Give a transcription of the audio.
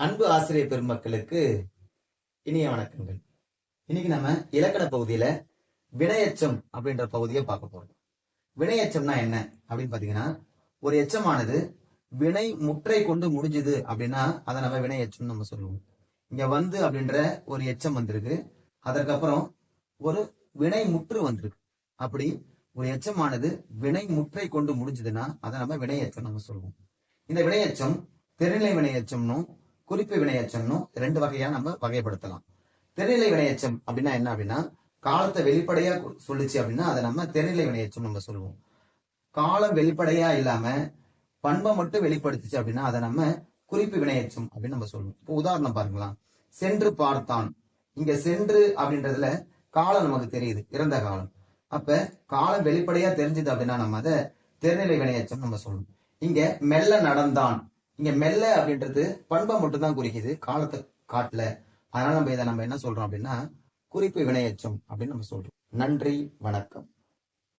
அன்பு ஆசிரியர் பெருமக்களுக்கு இனிய வணக்கங்கள். இன்னைக்கு நம்ம இலக்கண பகுதியில வினையச்சம் அப்படின்ற பகுதியை பார்க்க போறோம். வினையச்சம்னா என்ன அப்படின்னு பாத்தீங்கன்னா ஒரு எச்சமானது வினை முற்றை கொண்டு முடிஞ்சுது அப்படின்னா அதை நம்ம வினையச்சம் நம்ம சொல்லுவோம். இங்க வந்து அப்படின்ற ஒரு எச்சம் வந்திருக்கு. அதற்கப்புறம் ஒரு வினை முற்று வந்திருக்கு. அப்படி ஒரு எச்சமானது வினை முற்றை கொண்டு முடிஞ்சதுன்னா அதை நம்ம வினையச்சம் நம்ம சொல்லுவோம். இந்த வினையச்சம் தெருநிலை வினையச்சம்னும் குறிப்பு வினையச்சம்னு ரெண்டு வகையா நம்ம வகைப்படுத்தலாம். திருநிலை வினையச்சம் அப்படின்னா என்ன அப்படின்னா காலத்தை வெளிப்படையா சொல்லுச்சு அப்படின்னா அதை நம்ம தெருநிலை வினையச்சம் நம்ம சொல்லுவோம். காலம் வெளிப்படையா இல்லாம பண்பை மட்டும் வெளிப்படுத்துச்சு அப்படின்னா அதை நம்ம குறிப்பு வினையச்சம் அப்படின்னு நம்ம சொல்லுவோம். இப்போ உதாரணம் பாருங்களா சென்று பார்த்தான். இங்க சென்று அப்படின்றதுல காலம் நமக்கு தெரியுது இறந்த காலம். அப்ப காலம் வெளிப்படையா தெரிஞ்சது அப்படின்னா நம்ம அதை திருநிலை வினையச்சம் நம்ம சொல்லணும் இங்க மெல்ல நடந்தான். இங்க மெல்ல அப்படின்றது பண்பை மட்டும் தான் குறிக்குது. காலத்தை காட்டல. அதனால நம்ம இதை நம்ம என்ன சொல்றோம் அப்படின்னா குறிப்பு வினையச்சம் அப்படின்னு நம்ம சொல்றோம். நன்றி வணக்கம்.